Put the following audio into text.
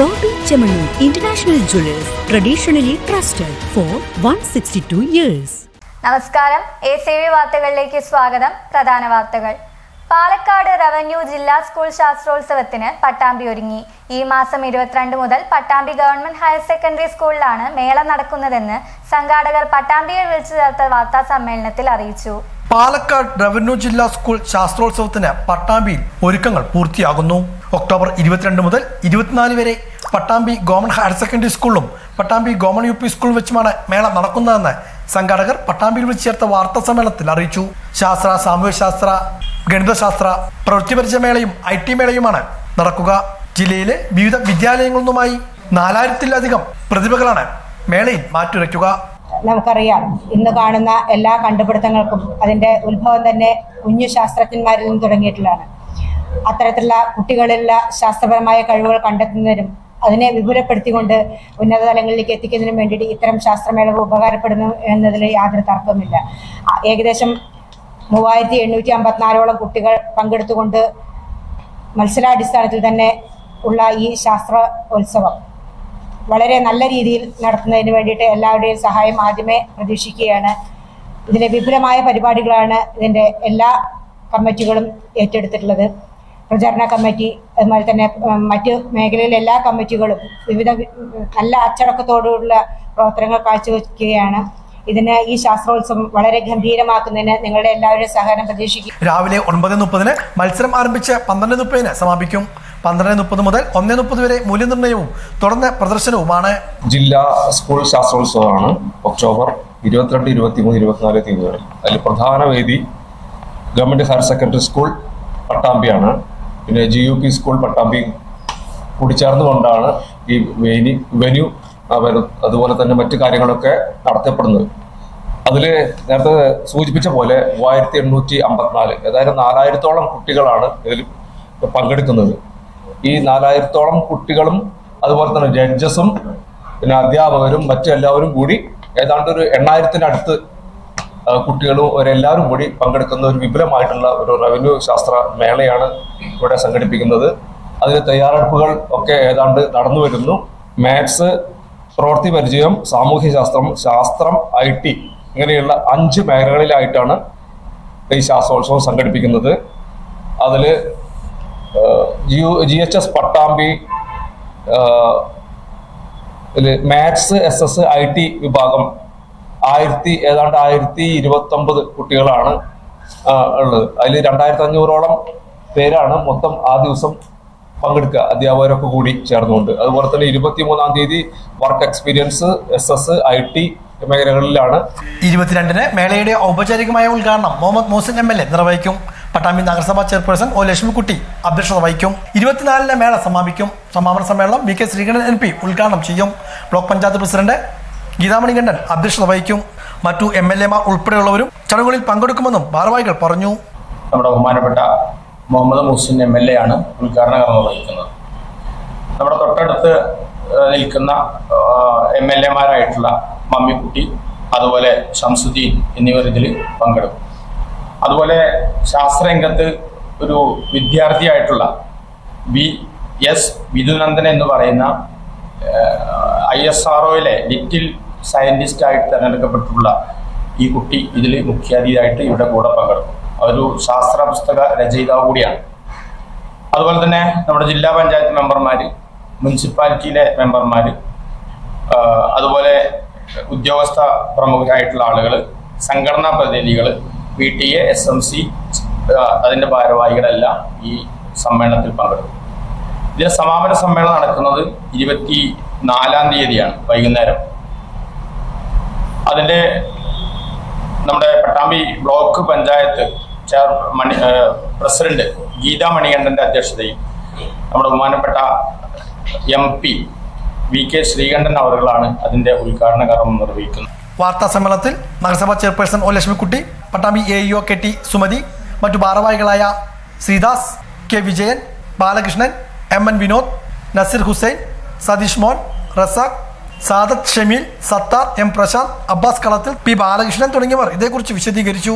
Bobby jewellers traditionally trusted for one sixty 162 years നമസ്കാരം. A C V വാർത്തകളിലേക്ക് സ്വാഗതം. പ്രധാന വാർത്തകൾ. പാലക്കാട് റവന്യൂ ജില്ലാ സ്കൂൾ ശാസ്ത്രോത്സവത്തിന് പട്ടാമ്പി ഒരുങ്ങി. ഈ മാസം ഇരുപത്തിരണ്ട് മുതൽ പട്ടാമ്പി ഗവൺമെന്റ് ഹയർ സെക്കൻഡറി സ്കൂളിലാണ് മേള നടക്കുന്നതെന്ന് സംഘാടകർ പട്ടാമ്പിയിൽ വിളിച്ചു ചേർത്ത വാർത്താ സമ്മേളനത്തിൽ അറിയിച്ചു. പാലക്കാട് റവന്യൂ ജില്ലാ സ്കൂൾ ശാസ്ത്രോത്സവത്തിന് പട്ടാമ്പിയിൽ ഒരുക്കങ്ങൾ പൂർത്തിയാകുന്നു. ഒക്ടോബർ ഇരുപത്തിരണ്ട് മുതൽ ഇരുപത്തിനാല് വരെ പട്ടാമ്പി ഗവൺമെന്റ് ഹയർ സെക്കൻഡറി സ്കൂളിലും പട്ടാമ്പി ഗവൺമെന്റ് യു പി സ്കൂളിൽ വെച്ചുമാണ് മേള നടക്കുന്നതെന്ന് സംഘാടകർ പട്ടാമ്പിയിൽ വെച്ച് ചേർത്ത വാർത്താ സമ്മേളനത്തിൽ അറിയിച്ചു. ശാസ്ത്ര സാമൂഹ്യശാസ്ത്ര ഗണിതശാസ്ത്ര പ്രവൃത്തി പരിചയമേളയും ഐ ടി മേളയുമാണ് നടക്കുക. ജില്ലയിലെ വിവിധ വിദ്യാലയങ്ങളിൽ നിന്നുമായി നാലായിരത്തിലധികം പ്രതിഭകളാണ് മേളയിൽ മാറ്റുരയ്ക്കുക. നമുക്കറിയാം ഇന്ന് കാണുന്ന എല്ലാ കണ്ടുപിടുത്തങ്ങൾക്കും അതിന്റെ ഉത്ഭവം തന്നെ കുഞ്ഞു ശാസ്ത്രജ്ഞന്മാരിൽ നിന്ന് തുടങ്ങിയിട്ടുള്ളതാണ്. അത്തരത്തിലുള്ള കുട്ടികളിലുള്ള ശാസ്ത്രപരമായ കഴിവുകൾ കണ്ടെത്തുന്നതിനും അതിനെ വിപുലപ്പെടുത്തിക്കൊണ്ട് ഉന്നത തലങ്ങളിലേക്ക് എത്തിക്കുന്നതിനും വേണ്ടിയിട്ട് ഇത്തരം ശാസ്ത്രമേളകൾ ഉപകാരപ്പെടുന്നു എന്നതിൽ യാതൊരു തർക്കവുമില്ല. ഏകദേശം മൂവായിരത്തി എണ്ണൂറ്റി അമ്പത്തിനാലോളം കുട്ടികൾ പങ്കെടുത്തുകൊണ്ട് മത്സരാടിസ്ഥാനത്തിൽ തന്നെ ഉള്ള ഈ ശാസ്ത്ര ഉത്സവം വളരെ നല്ല രീതിയിൽ നടത്തുന്നതിന് വേണ്ടിയിട്ട് എല്ലാവരുടെയും സഹായം ആദ്യമേ പ്രതീക്ഷിക്കുകയാണ്. ഇതിലെ വിപുലമായ പരിപാടികളാണ് ഇതിന്റെ എല്ലാ കമ്മിറ്റികളും ഏറ്റെടുത്തിട്ടുള്ളത്. പ്രചാരണ കമ്മിറ്റി അതുപോലെ തന്നെ മറ്റ് മേഖലയിലെ എല്ലാ കമ്മിറ്റികളും വിവിധ നല്ല അച്ചടക്കത്തോടുള്ള പ്രവർത്തനങ്ങൾ കാഴ്ചവെക്കുകയാണ്. ഇതിന് ഈ ശാസ്ത്രോത്സവം വളരെ ഗംഭീരമാക്കുന്നതിന് നിങ്ങളുടെ എല്ലാവരുടെയും സഹകരണം പ്രതീക്ഷിക്കും രാവിലെ ഒൻപത് മുപ്പതിന് മത്സരം ആരംഭിച്ച് പന്ത്രണ്ട് മുപ്പതിന് സമാപിക്കും. പന്ത്രണ്ട് മുപ്പത് മുതൽ ഒന്ന് മുപ്പത് വരെ മൂല്യനിർണയവും തുടർന്ന് പ്രദർശനവുമാണ്. ജില്ലാ സ്കൂൾ ശാസ്ത്രോത്സവമാണ് ഒക്ടോബർ ഇരുപത്തിരണ്ട് ഇരുപത്തിമൂന്ന് ഇരുപത്തിനാല് തീയതികളിൽ അതിൽ പ്രധാന വേദി ഗവൺമെന്റ് ഹയർ സെക്കൻഡറി സ്കൂൾ പട്ടാമ്പിയാണ്. പിന്നെ G U P school Pattambi കൂടിച്ചേർന്നുകൊണ്ടാണ് ഈ വേനി വെന്യൂ അതുപോലെ തന്നെ മറ്റു കാര്യങ്ങളൊക്കെ നടത്തപ്പെടുന്നത്. അതിൽ നേരത്തെ സൂചിപ്പിച്ച പോലെ മൂവായിരത്തി എണ്ണൂറ്റി അമ്പത്തിനാല് ഏതായാലും നാലായിരത്തോളം കുട്ടികളാണ് ഇതിൽ പങ്കെടുക്കുന്നത്. ഈ നാലായിരത്തോളം കുട്ടികളും അതുപോലെ തന്നെ ജഡ്ജസും പിന്നെ അധ്യാപകരും മറ്റെല്ലാവരും കൂടി ഏതാണ്ട് ഒരു എണ്ണായിരത്തിനടുത്ത് കുട്ടികളും അവരെല്ലാവരും കൂടി പങ്കെടുക്കുന്ന ഒരു വിപുലമായിട്ടുള്ള ഒരു റവന്യൂ ശാസ്ത്ര മേളയാണ് ഇവിടെ സംഘടിപ്പിക്കുന്നത്. അതിന് തയ്യാറെടുപ്പുകൾ ഒക്കെ ഏതാണ്ട് നടന്നു വരുന്നു. മാത്സ് പ്രവൃത്തി പരിചയം സാമൂഹ്യശാസ്ത്രം ശാസ്ത്രം ഐ ടി ഇങ്ങനെയുള്ള അഞ്ച് മേഖലകളിലായിട്ടാണ് ഈ ശാസ്ത്രോത്സവം സംഘടിപ്പിക്കുന്നത്. അതിൽ G H S Pattambi maths S S I T വിഭാഗം ആയിരത്തി ഏതാണ്ട് ആയിരത്തി ഇരുപത്തി ഒമ്പത് കുട്ടികളാണ് ഉള്ളത്. അതിൽ രണ്ടായിരത്തി അഞ്ഞൂറോളം പേരാണ് മൊത്തം ആ ദിവസം പങ്കെടുക്കുക. അധ്യാപകരൊക്കെ കൂടി ചേർന്നുകൊണ്ട്. അതുപോലെ തന്നെ ഇരുപത്തി മൂന്നാം തീയതി work experience S S I T മേഖലകളിലാണ്. ഇരുപത്തിരണ്ടിന് മേളയുടെ ഔപചാരികമായ ഉദ്ഘാടനം Muhammad Mohsin M L A നിർവഹിക്കും. പട്ടാമ്പി നഗരസഭാ ചെയർപേഴ്സൺ ഒ ലക്ഷ്മിക്കുട്ടി അധ്യക്ഷത വഹിക്കും. ഇരുപത്തിനാലിന് മേള സമാപിക്കും. സമാപന സമ്മേളനം V K Sreekandan M P ഉദ്ഘാടനം ചെയ്യും. ബ്ലോക്ക് പഞ്ചായത്ത് പ്രസിഡന്റ് ഗീതാമണി കണ്ഠൻ അധ്യക്ഷത വഹിക്കും. മറ്റു എം എൽ എമാർ ഉൾപ്പെടെയുള്ളവരും ചടങ്ങുകളിൽ പങ്കെടുക്കുമെന്നും ഭാരവാഹികൾ പറഞ്ഞു. നമ്മുടെ ബഹുമാനപ്പെട്ട Muhammad Muhsin M L A ആണ് ഉദ്ഘാടന കർമ്മം വഹിക്കുന്നത്. നമ്മുടെ തൊട്ടടുത്ത് നിൽക്കുന്ന എം എൽ എമാരായിട്ടുള്ള മമ്മിക്കുട്ടി അതുപോലെ ഷംസുദ്ദീൻ എന്നിവർ ഇതിൽ പങ്കെടുക്കും. അതുപോലെ ശാസ്ത്രരംഗത്ത് ഒരു വിദ്യാർത്ഥിയായിട്ടുള്ള വി എസ് വിധുനന്ദൻ എന്ന് പറയുന്ന I S R little scientist തിരഞ്ഞെടുക്കപ്പെട്ടുള്ള ഈ കുട്ടി ഇതിൽ മുഖ്യാതിഥിയായിട്ട് ഇവിടെ കൂടെ പങ്കെടുക്കും. ഒരു ശാസ്ത്ര പുസ്തക രചയിതാവ് കൂടിയാണ്. അതുപോലെ തന്നെ നമ്മുടെ ജില്ലാ പഞ്ചായത്ത് മെമ്പർമാർ മുനിസിപ്പാലിറ്റിയിലെ മെമ്പർമാർ അതുപോലെ ഉദ്യോഗസ്ഥ പ്രമുഖരായിട്ടുള്ള ആളുകൾ സംഘടനാ പ്രതിനിധികൾ P T A S M C അതിന്റെ ഭാരവാഹികളെല്ലാം ഈ സമ്മേളനത്തിൽ പങ്കെടുക്കും. ഇതിലെ സമാപന സമ്മേളനം നടക്കുന്നത് ഇരുപത്തി നാലാം തീയതിയാണ് വൈകുന്നേരം. അതിന്റെ നമ്മുടെ Pattambi block panchayat chairman president Geetha മണികണ്ഠന്റെ അധ്യക്ഷതയിൽ നമ്മുടെ ബഹുമാനപ്പെട്ട M P V K Sreekandan അവറുകളാണ് അതിന്റെ ഉദ്ഘാടന കർമ്മം നിർവഹിക്കുന്നത്. വാർത്താ സമ്മേളനത്തിൽ നഗരസഭാ chairperson O Lakshmikutty Pattambi A E O K T Sumathi മറ്റു ഭാരവാഹികളായ Sreedas K Vijayan Balakrishnan M N Vinod Naseer Hussain Satheesh Mon Razak Sadath Shameel Sathar M Prasanth Abbas Kalathil P Balakrishnan തുടങ്ങിയവർ ഇതേക്കുറിച്ച് വിശദീകരിച്ചു.